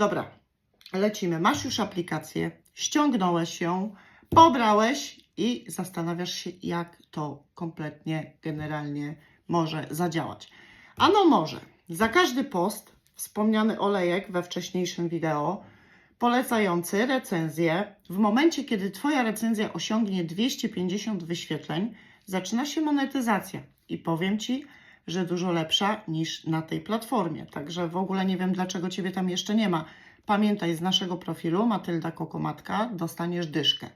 Dobra, lecimy. Masz już aplikację, ściągnąłeś ją, pobrałeś i zastanawiasz się, jak to kompletnie, generalnie może zadziałać. Ano może. Za każdy post wspomniany olejek we wcześniejszym wideo, polecający recenzję, w momencie, kiedy Twoja recenzja osiągnie 250 wyświetleń, zaczyna się monetyzacja. I powiem Ci, że dużo lepsza niż na tej platformie. Także w ogóle nie wiem, dlaczego Ciebie tam jeszcze nie ma. Pamiętaj, z naszego profilu Matylda Kokomatka dostaniesz dyszkę.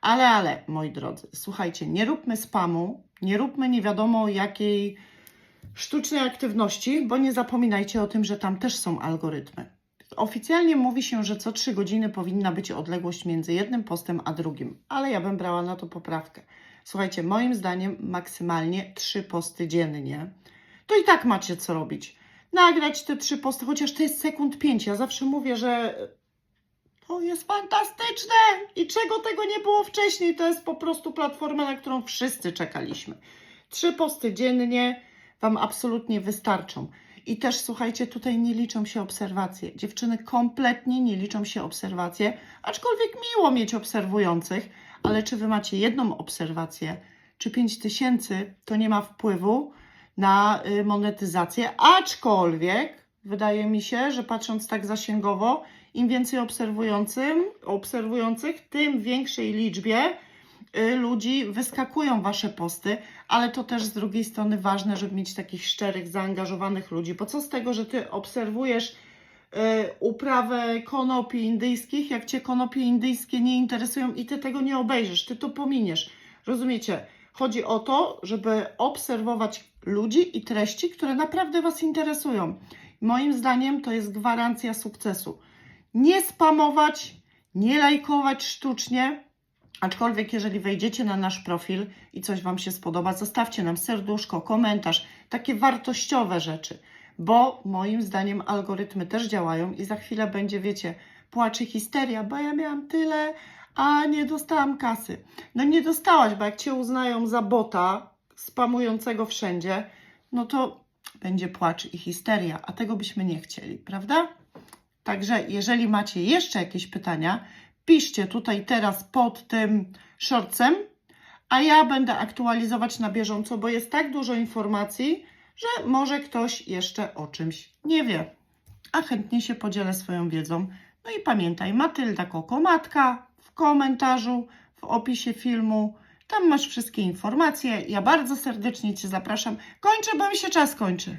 Ale, ale, moi drodzy, słuchajcie, nie róbmy spamu, nie róbmy nie wiadomo jakiej sztucznej aktywności, bo nie zapominajcie o tym, że tam też są algorytmy. Oficjalnie mówi się, że co 3 godziny powinna być odległość między jednym postem a drugim, ale ja bym brała na to poprawkę. Słuchajcie, moim zdaniem maksymalnie 3 posty dziennie. To i tak macie co robić. Nagrać te trzy posty, chociaż to jest sekund 5. Ja zawsze mówię, że to jest fantastyczne i czego tego nie było wcześniej. To jest po prostu platforma, na którą wszyscy czekaliśmy. Trzy posty dziennie Wam absolutnie wystarczą. I też słuchajcie, tutaj nie liczą się obserwacje. Dziewczyny kompletnie nie liczą się obserwacje, aczkolwiek miło mieć obserwujących, ale czy Wy macie jedną obserwację, czy 5 tysięcy, to nie ma wpływu na y, monetyzację, aczkolwiek wydaje mi się, że patrząc tak zasięgowo, im więcej obserwującym, obserwujących, tym większej liczbie y, ludzi wyskakują Wasze posty, ale to też z drugiej strony ważne, żeby mieć takich szczerych, zaangażowanych ludzi, bo co z tego, że Ty obserwujesz y, uprawę konopi indyjskich, jak Cię konopie indyjskie nie interesują i Ty tego nie obejrzysz, Ty to pominiesz. Rozumiecie? Chodzi o to, żeby obserwować ludzi i treści, które naprawdę Was interesują. Moim zdaniem to jest gwarancja sukcesu. Nie spamować, nie lajkować sztucznie, aczkolwiek jeżeli wejdziecie na nasz profil i coś Wam się spodoba, zostawcie nam serduszko, komentarz, takie wartościowe rzeczy, bo moim zdaniem algorytmy też działają i za chwilę będzie, wiecie, płacze histeria, bo ja miałam tyle, a nie dostałam kasy. No nie dostałaś, bo jak Cię uznają za bota spamującego wszędzie, no to będzie płacz i histeria, a tego byśmy nie chcieli, prawda? Także jeżeli macie jeszcze jakieś pytania, piszcie tutaj teraz pod tym shortsem, a ja będę aktualizować na bieżąco, bo jest tak dużo informacji, że może ktoś jeszcze o czymś nie wie. A chętnie się podzielę swoją wiedzą. No i pamiętaj, Matylda Kokomatka komentarzu, w opisie filmu. Tam masz wszystkie informacje. Ja bardzo serdecznie Cię zapraszam. Kończę, bo mi się czas kończy.